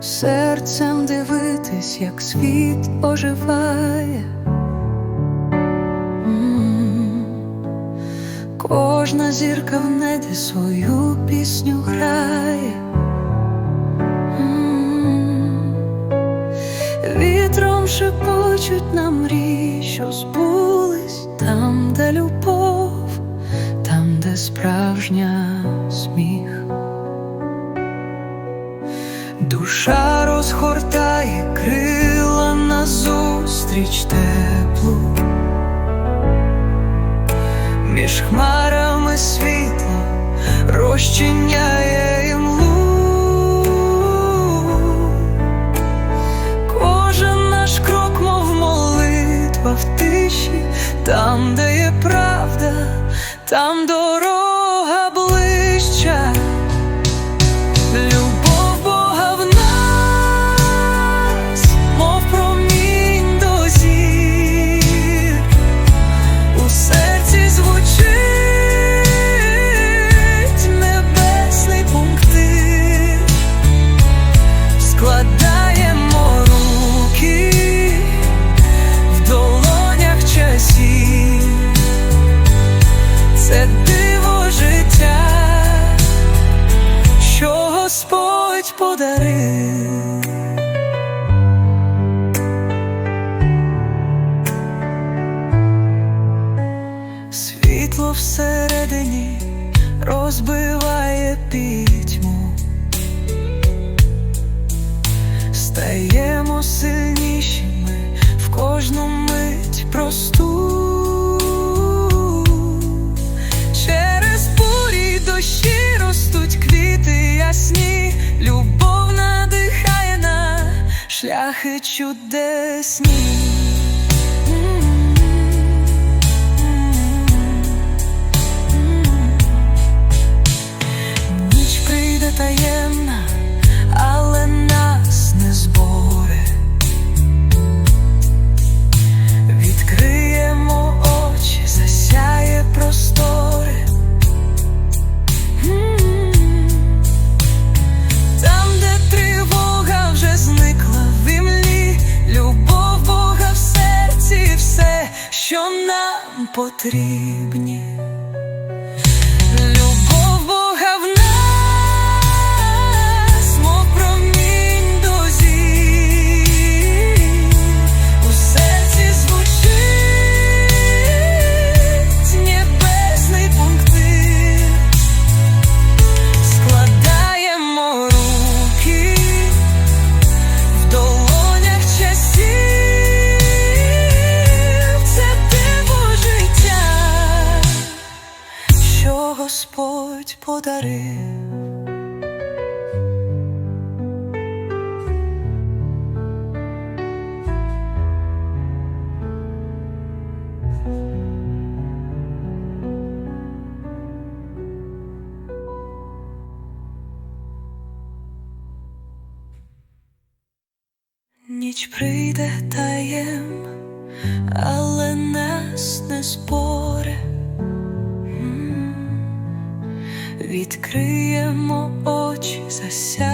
серцем дивитись, як світ оживає. М. Кожна зірка в небі свою пісню грає. М. Вітром шепочуть нам мрій, що збулись там, де любов, там, де справжня Душа розгортає крила назустріч теплу, між хмарами світло розчиняє імлу. Кожен наш крок, мов молитва в тиші, там, де є правда, там дорога Світло всередині розбиває пітьму, стаємо сильнішими шляхи чудесні. Потрібні. Господь подарив. Ніч прийде таєм, але нас не accept.